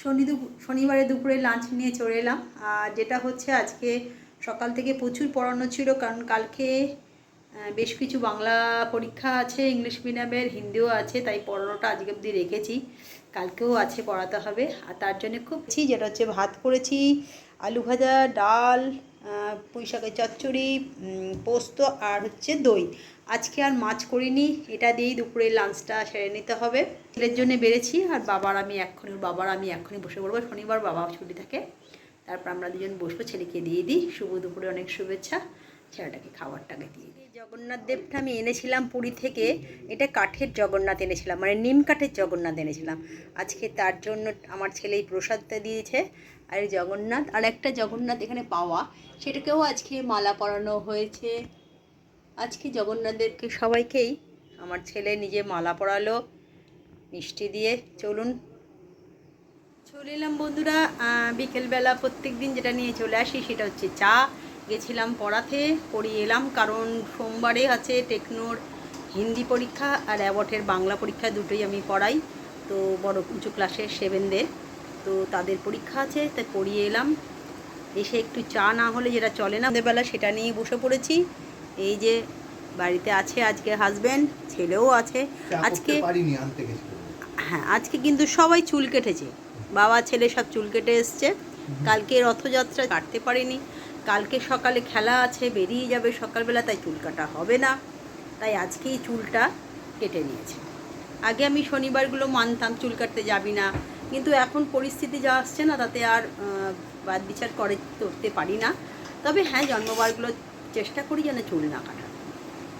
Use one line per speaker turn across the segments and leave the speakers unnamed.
শনি শনিবারে দুপুরে লাঞ্চ নিয়ে চলে এলাম। আর যেটা হচ্ছে আজকে সকাল থেকে প্রচুর পড়ানো ছিল, কারণ কালকে বেশ কিছু বাংলা পরীক্ষা আছে, ইংলিশ মিডিয়ামের, হিন্দিও আছে, তাই পড়ানোটা আজকে অবধি রেখেছি। কালকেও আছে পড়াতে হবে। আর তার জন্য খুব যেটা হচ্ছে ভাত করেছি, আলু ভাজা, ডাল আহ, পুঁই শাকের চচ্চড়ি পোস্ত আর হচ্ছে দই। আজকে আর মাছ করিনি এটা দিয়েই দুপুরে লাঞ্চটা সেরে নিতে হবে। ছেলের জন্য বেড়েছি আর বাবার আমি এক্ষুনি বাবার আমি এক্ষুনি বসে পড়ব। শনিবার বাবা ছুটি থাকে তারপর আমরা দুজন বসবো ছেলেকে দিয়ে দিই। শুভ দুপুরে অনেক শুভেচ্ছা। ছেলেটাকে খাবারটাকে দিয়ে দিই। জগন্নাথ দেবটা আমি এনেছিলাম পুরী থেকে, এটা কাঠের জগন্নাথ এনেছিলাম মানে নিম কাঠের জগন্নাথ এনেছিলাম। আজকে তার জন্য আমার ছেলে এই প্রসাদটা দিয়েছে। আর জগন্নাথ, আর একটা জগন্নাথ এখানে পাওয়া, সেটাকেও আজকে মালা পরানো হয়েছে। আজকে জগন্নাথদেরকে সবাইকেই, আমার ছেলে নিজে মালা পরালো, মিষ্টি দিয়ে, চলুন। চলে এলাম বন্ধুরা বিকেলবেলা প্রত্যেক দিন যেটা নিয়ে চলে আসি সেটা হচ্ছে চা। গেছিলাম পড়াতে পড়িয়ে এলাম কারণ সোমবারে আছে টেকনোর হিন্দি পরীক্ষা আর অ্যাবটের বাংলা পরীক্ষা দুটোই আমি পড়াই। তো বড় উঁচু ক্লাসের সেভেনদের। তো তাদের পরীক্ষা আছে তাই পড়িয়ে এলাম। এসে একটু চা না হলে যেটা চলে না বেলা সেটা নিয়ে বসে পড়েছি। এই যে বাড়িতে আছে আজকে হাজব্যান্ড ছেলেও আছে। আজকে হ্যাঁ আজকে কিন্তু সবাই চুল কেটেছে। বাবা ছেলে সব চুল কেটে এসছে। কালকে রথযাত্রা কাটতে পারিনি। কালকে সকালে খেলা আছে বেরিয়ে যাবে সকালবেলা তাই চুল কাটা হবে না। তাই আজকেই চুলটা কেটে নিয়েছে। আগে আমি শনিবারগুলো মানতাম চুল কাটতে যাবি না কিন্তু এখন পরিস্থিতি যা আসছে না তাতে আর বাদ বিচার করে করতে পারি না। তবে হ্যাঁ জন্মবারগুলো চেষ্টা করি যেন চুল না কাটা।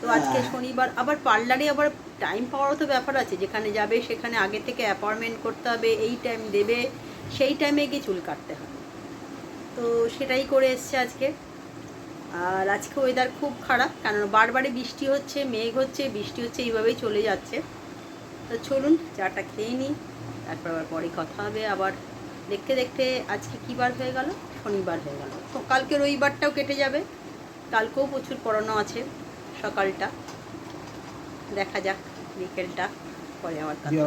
তো আজকে
হ্যাঁ।
শনিবার আবার পার্লারে আবার টাইম পাওয়ারও তো ব্যাপার আছে যেখানে যাবে সেখানে আগে থেকে অ্যাপয়েন্টমেন্ট করতে হবে এই টাইম দেবে সেই টাইমে গিয়ে চুল কাটতে হবে। তো সেটাই করে এসছে আজকে। আর আজকে ওয়েদার খুব খারাপ কারণ বারবারই বৃষ্টি হচ্ছে মেঘ হচ্ছে বৃষ্টি হচ্ছে এইভাবেই চলে যাচ্ছে। তো চলুন চাটা খেয়ে নিই তারপর আবার পরে কথা হবে। আবার দেখতে দেখতে আজকে কী বার হয়ে গেল? শনিবার হয়ে গেল। তো কালকে রবিবারটাও কেটে যাবে। কালকেও প্রচুর পড়ানো আছে সকালটা। দেখা যাক বিকেলটা পরে আবার কথা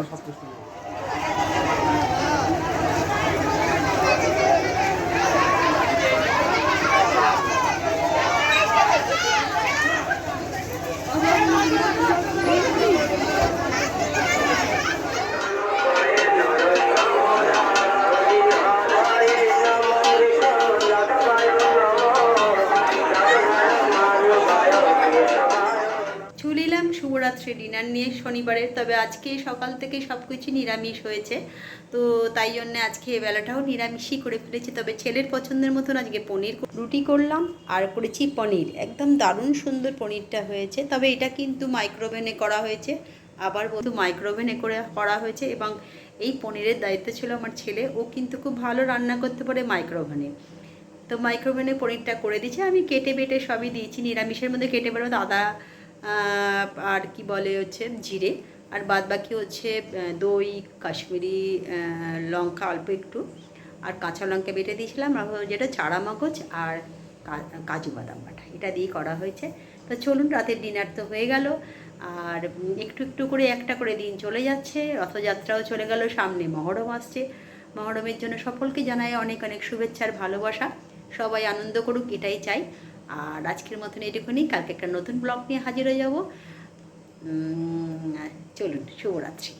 শুভরাত্রি ডিনার নিয়ে শনিবারের, তবে আজকে সকাল থেকে সব কিছু নিরামিষ হয়েছে। তো তাই জন্য আজকে বেলাটাও নিরামিষই করে ফেলেছি, তবে ছেলের পছন্দের মতন আজকে পনির রুটি করলাম আর করেছি পনির। একদম দারুণ সুন্দর পনিরটা হয়েছে, তবে এটা কিন্তু মাইক্রোওভেনে করা হয়েছে, আবার বন্ধু মাইক্রোওভেনে করে করা হয়েছে এবং এই পনিরের দায়িত্ব ছিল আমার ছেলে, ও কিন্তু খুব ভালো রান্না করতে পারে মাইক্রোওভেনে তো মাইক্রোওভেনে পনিরটা করে দিয়েছে, আমি কেটে বেটে সবই দিয়েছি, নিরামিষের মধ্যে কেটে বেরো আদা আর কি বলে হচ্ছে, জিরে। আর বাদ বাকি হচ্ছে দই, কাশ্মীরি লঙ্কা অল্প একটু। আর কাঁচা লঙ্কা বেটে দিয়েছিলাম যেটা চারা মগজ আর কাজু বাদাম বাটা। এটা দিয়ে করা হয়েছে। তো চলুন, রাতের ডিনার তো হয়ে গেল। আর একটু একটু করে একটা করে দিন চলে যাচ্ছে। রথযাত্রাও চলে গেল, সামনে মহরম আসছে। মহরমের জন্য সকলকে জানাই অনেক অনেক শুভেচ্ছা আর ভালোবাসা। সবাই আনন্দ করুক, এটাই চাই। আর আজকের মতন এটুকুনি। কালকে একটা নতুন ব্লগ নিয়ে হাজির হয়ে যাব। চলুন শুভরাত্রি।